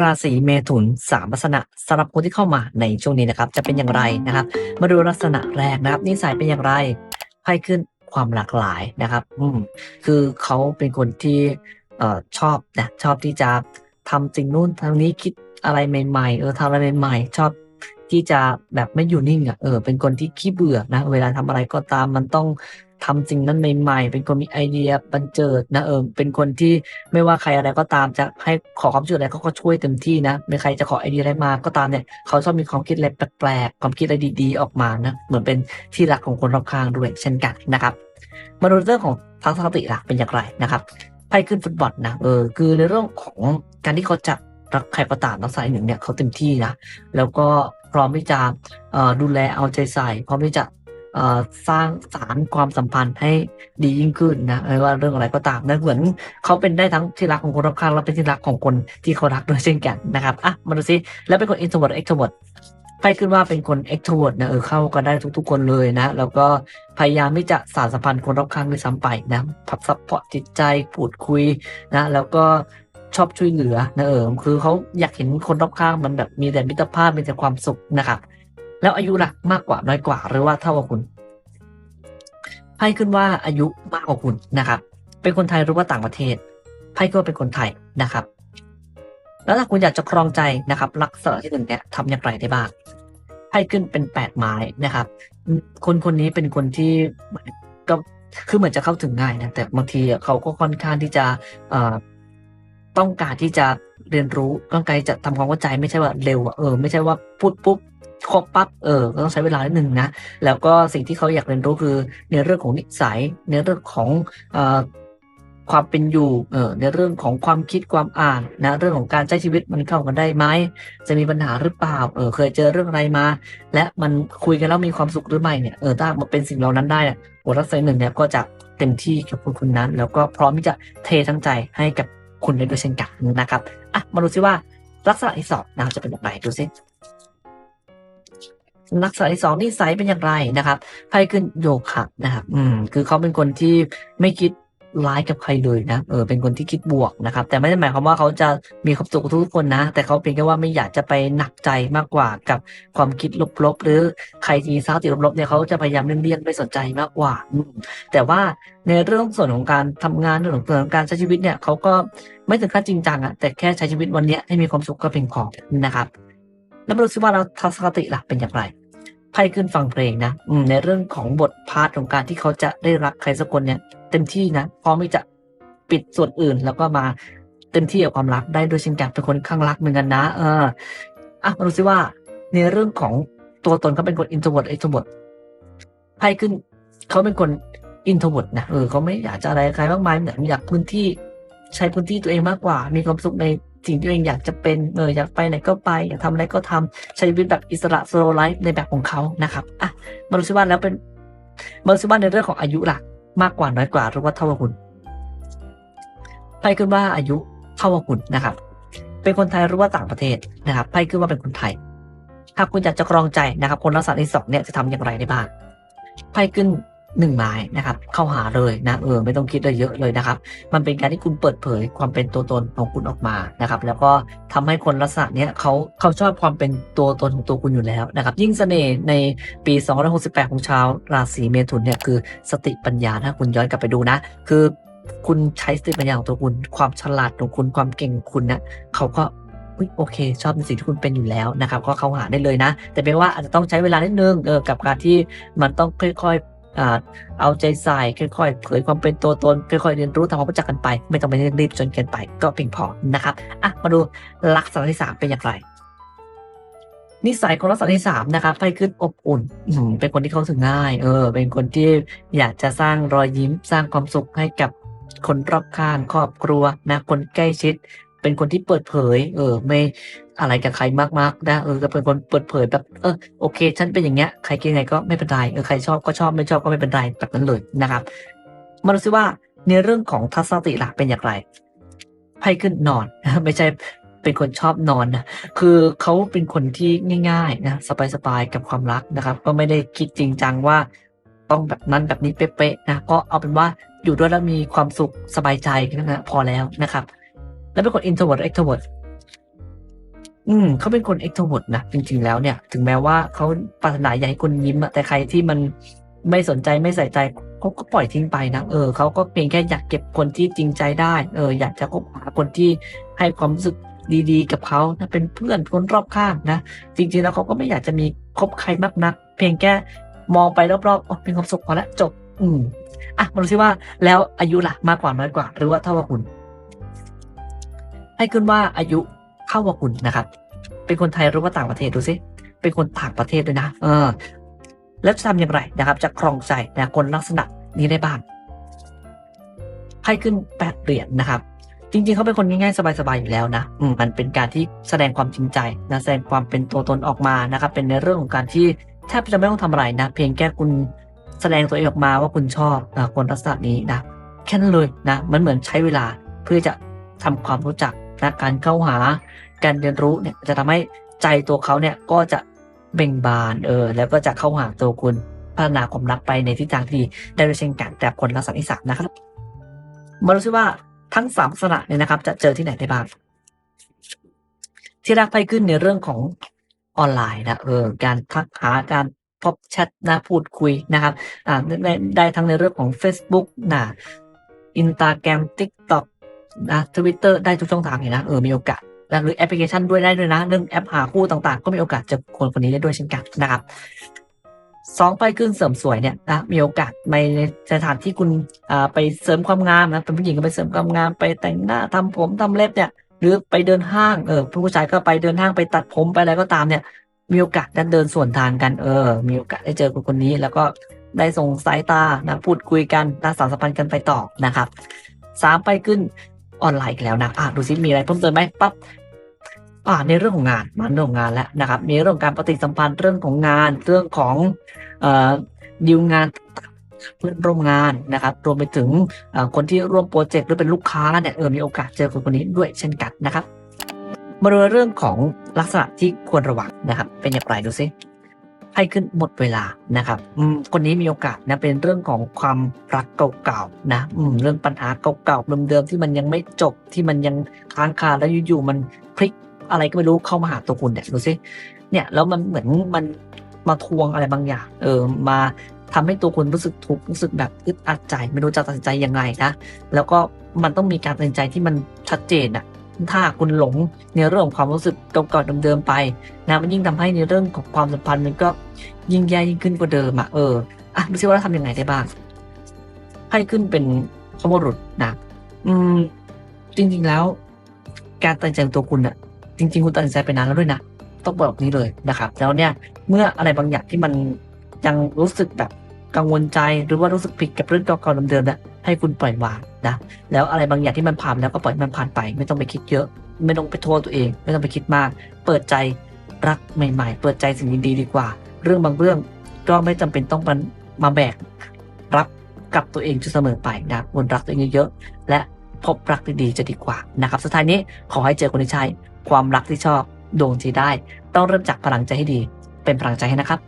ราศีเมถุนสามลักษณะสำหรับคนที่เข้ามาในช่วงนี้นะครับ จะเป็นอย่างไรนะครับ มาดูลักษณะแรกนะครับ นิสัยเป็นอย่างไรไพ่ขึ้นความหลากหลายนะครับ อืมคือเขาเป็นคนที่เอ่อชอบนะชอบที่จะทำสิ่งนู้นทำนี้คิดอะไรใหม่ๆเออทำอะไรใหม่ๆชอบที่จะแบบไม่อยู่นิ่งอะเออเป็นคนที่ขี้เบื่อนะ เวลาทำอะไรก็ตามมันต้อง ทำสิ่งนั้นใหม่ๆ เป็นคนมีไอเดียบันเจิดนะเออเป็นคนที่ไม่ว่าใครอะไรก็ตามจะให้ขอความช่วยอะไรเขาก็ช่วยเต็มที่นะไม่ใครจะขอไอเดียอะไรมาก็ตามเนี่ยเขาชอบมีความคิดอะไรแปลกๆความคิดอะไรดีๆออกมานะเหมือนเป็นที่รักของคนรอบข้างด้วยเช่นกันนะครับมาดูเรื่องของทัศนคติล่ะเป็นอย่างไรนะครับไพ่ขึ้นฟุตบอลนะเออคือในเรื่องของการที่เขาจะรักใครก็ตามรักษายหนึ่งเนี่ยเขาเต็มที่นะแล้วก็พร้อมที่จะดูแลเอาใจใส่พร้อมที่จะ สร้างสารความสัมพันธ์ให้ดียิ่งขึ้นนะไม่ว่าเรื่องอะไรก็ตามนะเหมือนเขาเป็นได้ทั้งที่รักของคนรอบข้าง และเป็นที่รักของคนที่เขารักด้วยเช่นกันนะครับอะมาดูซิแล้วเป็นคน introvert extrovert ไพ่ขึ้นว่าเป็นคน extrovert นะเออเข้ากันได้ทุก ๆ คนเลยนะ แล้วก็พยายามที่จะสานสัมพันธ์คนรอบข้างด้วยซ้ำไปนะพับซับพอร์ตจิตใจพูดคุยนะ แล้วก็ชอบช่วยเหลือนะเออคือเขาอยากเห็นคนรอบข้างมันแบบมีแต่มิตรภาพมีแต่ความสุขนะครับ แล้วอายุล่ะมากกว่าน้อยกว่า หรือว่าเท่ากับคุณไพ่ขึ้นว่าอายุมากกว่าคุณนะครับ เป็นคนไทยหรือว่าต่างประเทศไพ่ก็เป็นคนไทยนะครับ แล้วถ้าคุณอยากจะครองใจนะครับลักษณะที่หนึ่งเนี่ยทำอย่างไรได้บ้างไพ่ขึ้นเป็นแปดไม้นะครับ คนคนนี้เป็นคนที่ก็คือเหมือนจะเข้าถึงง่ายนะแต่บางทีเขาก็ค่อนข้างที่จะต้องการที่จะเรียนรู้ต้องการจะทำความเข้าใจไม่ใช่ว่าเร็วอะเออไม่ใช่ว่าพูดปุ๊บ ครบปั๊บเออก็ต้องใช้เวลานิดนึงนะ แล้วก็สิ่งที่เขาอยากเรียนรู้คือในเรื่องของนิสัยในเรื่องของเอ่อความเป็นอยู่เออในเรื่องของความคิดความอ่านนะเรื่องของการใช้ชีวิตมันเข้ากันได้ไหมจะมีปัญหาหรือเปล่าเออเคยเจอเรื่องอะไรมา และมันคุยกันแล้วมีความสุขหรือไม่เนี่ยเออถ้ามันเป็นสิ่งเหล่านั้นได้เนี่ยโอรักษาหนึ่งเนี่ยก็จะเต็มที่กับคนคนนั้น แล้วก็พร้อมที่จะเททั้งใจให้กับคุณได้ด้วยเช่นกันนะครับอะมาดูซิว่าลักษณะที่สองนะจะเป็นอย่างไรดูซิ ลักษณะที่สองนิสัยเป็นอย่างไรนะครับไพ่ขึ้นโยคะนะครับอืมคือเขาเป็นคนที่ไม่คิดร้ายกับใครเลยนะ เออ เป็นคนที่คิดบวกนะครับ แต่ไม่ได้หมายความว่าเขาจะมีความสุขกับทุกคนนะ แต่เขาเพียงแค่ว่าไม่อยากจะไปหนักใจมากกว่ากับความคิดลบๆ หรือใครที่เศร้าติดลบๆเนี่ยเขาจะพยายามเลี่ยงๆไม่สนใจมากกว่า แต่ว่าในเรื่องส่วนของการทำงานเรื่องของการใช้ชีวิตเนี่ยเขาก็ไม่ถึงขั้นจริงจังอะแต่แค่ใช้ชีวิตวันเนี้ยให้มีความสุขก็เพียงพอนะครับ แล้วมาดูซิว่าเราทัศนคติล่ะเป็นอย่างไรไพ่ขึ้นฟังเพลงนะอืในเรื่องของบทพาร์ทของการที่เขาจะได้รักใครสักคนเนี่ย เต็มที่นะพร้อมที่จะปิดส่วนอื่นแล้วก็มาเต็มที่กับความรักได้ด้วยเช่นกันเป็นคนข้างรักเหมือนกันนะ เอออะมาดูซิว่า ในเรื่องของตัวตนเขาเป็นคน introvert extrovert ไพ่ขึ้นเขาเป็นคน introvert นะเออเขาไม่อยากจะอะไรใครมากมายเหมือนอยากพื้นที่ใช้พื้นที่ตัวเองมากกว่า มีความสุขใน สิ่งที่ตัวเองอยากจะเป็นเอออยากไปไหนก็ไป อยากทำอะไรก็ทำใช้ชีวิตแบบอิสระ slow life ในแบบของเขานะครับอะมาดูซิว่าแล้วเป็นมาดูซิว่าในเรื่องของอายุหล่ะมากกว่าน้อยกว่าหรือว่าเท่ากับคุณไพ่ขึ้นว่าอายุเท่ากับคุณนะครับ เป็นคนไทยหรือว่าต่างประเทศนะครับไพ่ขึ้นว่าเป็นคนไทยหากคุณอยากจะครองใจนะครับ คนลักษณะที่สองเนี่ยจะทำอย่างไรได้บ้างไพ่ขึ้น หนึ่งไม้นะครับ เข้าหาเลยนะเออไม่ต้องคิดเลยเยอะเลยนะครับ มันเป็นการที่คุณเปิดเผยความเป็นตัวตนของคุณออกมานะครับ แล้วก็ทำให้คนลักษณะเนี้ยเขาเขาชอบความเป็นตัวตนของตัวคุณอยู่แล้วนะครับ ยิ่งเสน่ห์ในปี268ของชาวราศีเมถุนเนี่ยคือสติปัญญาถ้าคุณย้อนกลับไปดูนะ คือคุณใช้สติปัญญาของตัวคุณ ความฉลาดของคุณความเก่งของคุณนะเขาก็อุ๊ยโอเค ชอบในสิ่งที่คุณเป็นอยู่แล้วนะครับ ก็เข้าหาได้เลยนะ แต่เป็นว่าอาจจะต้องใช้เวลานิดนึงเออกับการที่มันต้องค่อยๆ อ่าเอาใจใส่ค่อยๆเผยความเป็นตัวตนค่อยๆเรียนรู้ทำความรู้จักกันไป ไม่ต้องไปรีบจนเกินไป ก็เพียงพอนะครับอะมาดูลักษณะที่สามเป็นอย่างไรนิสัยของลักษณะที่สามนะครับไพ่ขึ้นอบอุ่น เป็นคนที่เข้าถึงง่าย เออ เป็นคนที่อยากจะสร้างรอยยิ้มสร้างความสุขให้กับคนรอบข้างครอบครัวนะคนใกล้ชิด เป็นคนที่เปิดเผย เออ ไม่ อะไรกับใครมากๆนะเออก็เป็นคนเปิดเผยแบบเออโอเค ฉันเป็นอย่างเงี้ยใครคิดไงก็ไม่เป็นไรเออใครชอบก็ชอบไม่ชอบก็ไม่เป็นไรแบบนั้นเลยนะครับมาดูซิว่าในเรื่องของทัศนคติหลักเป็นอย่างไรไพ่ขึ้นนอนไม่ใช่เป็นคนชอบนอนนะคือเขาเป็นคนที่ง่ายๆนะสบายๆกับความรักนะครับ ก็ไม่ได้คิดจริงจังว่าต้องแบบนั้นแบบนี้เป๊ะๆนะก็เอาเป็นว่าอยู่ด้วยแล้วมีความสุขสบายใจแค่นั้นนะพอแล้วนะครับ แล้วเป็นคน introvert extrovert อืมเขาเป็นคน extrovert นะจริง ๆ แล้วเนี่ย ถึงแม้ว่าเขาปรารถนาอยากให้คนยิ้มอะแต่ใครที่มันไม่สนใจไม่ใส่ใจเขาก็ปล่อยทิ้งไปนะ เออเขาก็เพียงแค่อยากเก็บคนที่จริงใจได้ เออ อยากจะคบหาคนที่ให้ความรู้สึกดีๆ กับเขานะเป็นเพื่อนคนรอบข้างนะ จริง ๆ แล้วเขาก็ไม่อยากจะมีคบใครมากนัก เพียงแค่มองไปรอบๆอ๋อเป็นความสุขพอแล้วจบ อืมอะมาดูซิว่าแล้วอายุล่ะมากกว่าน้อยกว่า หรือว่าเท่ากับคุณ ให้ขึ้นว่าอายุ เท่ากับคุณนะครับ เป็นคนไทยหรือว่าต่างประเทศดูสิเป็นคนต่างประเทศด้วยนะ เออ แล้วจะทำอย่างไรนะครับ จะครองใจนะคนลักษณะนี้ได้บ้างให้ขึ้นแปดเหรียญนะครับ จริง ๆ เขาเป็นคนง่ายๆ สบาย ๆ อยู่แล้วนะอืมันเป็นการที่แสดงความจริงใจนะแสดงความเป็นตัวตนออกมานะครับ เป็นในเรื่องของการที่แทบจะไม่ต้องทำอะไรนะ เพียงแค่คุณแสดงตัวเองออกมาว่าคุณชอบนะคนลักษณะนี้นะแค่นั้นเลยนะ มันเหมือนใช้เวลาเพื่อจะทำความรู้จัก นะการเข้าหาการเรียนรู้เนี่ยจะทำให้ใจตัวเขาเนี่ยก็จะเบ่งบานเออแล้วก็จะเข้าหาตัวคุณพัฒนาความรักไปในทิศทางที่ดีได้ด้วยเช่นกันแต่คนลักษณะที่สามนะครับมาดูซิว่าทั้งสามลักษณะเนี่ยนะครับ จะเจอที่ไหนได้บ้างที่รักไปขึ้นในเรื่องของออนไลน์นะเออการทักหาการพบแชทนะพูดคุยนะครับอ่าได้ได้ทั้งในเรื่องของ Facebook นะอินตาแกรม TikTok นะทวิตเตอร์ได้ทุกช่องทางเลยนะเออมีโอกาสนะหรือแอปพลิเคชันด้วยได้ด้วยนะ เรื่องแอปหาคู่ต่างๆ ก็มีโอกาสเจอคนคนนี้ได้ด้วยเช่นกันนะครับสองไปขึ้นเสริมสวยเนี่ยนะมีโอกาสไปในสถานที่คุณอ่าไปเสริมความงามนะเป็นผู้หญิงก็ไปเสริมความงามไปแต่งหน้าทำผมทำเล็บเนี่ย หรือไปเดินห้างเออผู้ชายก็ไปเดินห้างไปตัดผมไปอะไรก็ตามเนี่ย มีโอกาสได้เดินส่วนทางกันเออ มีโอกาสได้เจอคนคนนี้ แล้วก็ได้ส่งสายตานะพูดคุยกันนะสารสัมพันธ์กันไปต่อนะครับสามไปขึ้น ออนไลน์อีกแล้วนะอะดูซิมีอะไรเพิ่มเติมไหมปั๊บอ่าในเรื่องของงานมาเรื่องของงานแล้วนะครับ มีเรื่องการปฏิสัมพันธ์เรื่องของงาน เรื่องของเอ่อดีลงานเพื่อนร่วมงานนะครับ รวมไปถึงคนที่ร่วมโปรเจกต์หรือเป็นลูกค้าเนี่ยเออมีโอกาสเจอคนคนนี้ด้วยเช่นกันนะครับมาดูเรื่องของลักษณะที่ควรระวังนะครับ เป็นอย่างไรดูซิ ให้ขึ้นหมดเวลานะครับคนนี้มีโอกาสนะเป็นเรื่องของความรักเก่าๆนะเรื่องปัญหาเก่าๆเดิมๆที่มันยังไม่จบที่มันยังค้างคาแล้วอยู่ๆมันพลิกอะไรก็ไม่รู้เข้ามาหาตัวคุณเนี่ยดูซิเนี่ยแล้วมันเหมือนมันมาทวงอะไรบางอย่าง เออมาทำให้ตัวคุณรู้สึกทุกข์รู้สึกแบบอึดอัดใจ ไม่รู้จะตัดสินใจยังไงนะแล้วก็มันต้องมีการตัดสินใจที่มันชัดเจนอะ ถ้าคุณหลงในเรื่องของความรู้สึกเก่าๆเดิมๆไปนะมันยิ่งทำให้ในเรื่องของความสัมพันธ์มันก็ยิ่งแย่ยิ่งขึ้นกว่าเดิมอะเอออะดูซิว่าเราทำยังไงได้บ้าง ให้ขึ้นเป็นขโมรุษนะอืม จริง ๆแล้ว การตัดใจของตัวคุณอะจริง ๆ คุณตัดใจไปนานแล้วด้วยนะต้องบอกแบบนี้เลยนะครับ แล้วเนี่ย เมื่ออะไรบางอย่างที่มันยังรู้สึกแบบ กังวลใจหรือว่ารู้สึกผิดกับเรื่องเก่าๆเดิมๆเนี่ยให้คุณปล่อยวางนะแล้วอะไรบางอย่างที่มันผ่านแล้วก็ปล่อยมันผ่านไป ไม่ต้องไปคิดเยอะ ไม่ต้องไปโทษตัวเอง ไม่ต้องไปคิดมาก เปิดใจรักใหม่ๆ เปิดใจสิ่งดีๆดีกว่า เรื่องบางเรื่องก็ไม่จำเป็นต้องมามาแบกรับกับตัวเองจนเสมอไปนะควรรักตัวเองเยอะๆและพบรักดีๆจะดีกว่านะครับสุดท้ายนี้ขอให้เจอคนที่ใช่ความรักที่ชอบดวงที่ได้ ต้องเริ่มจากพลังใจให้ดี เป็นพลังใจให้นะครับ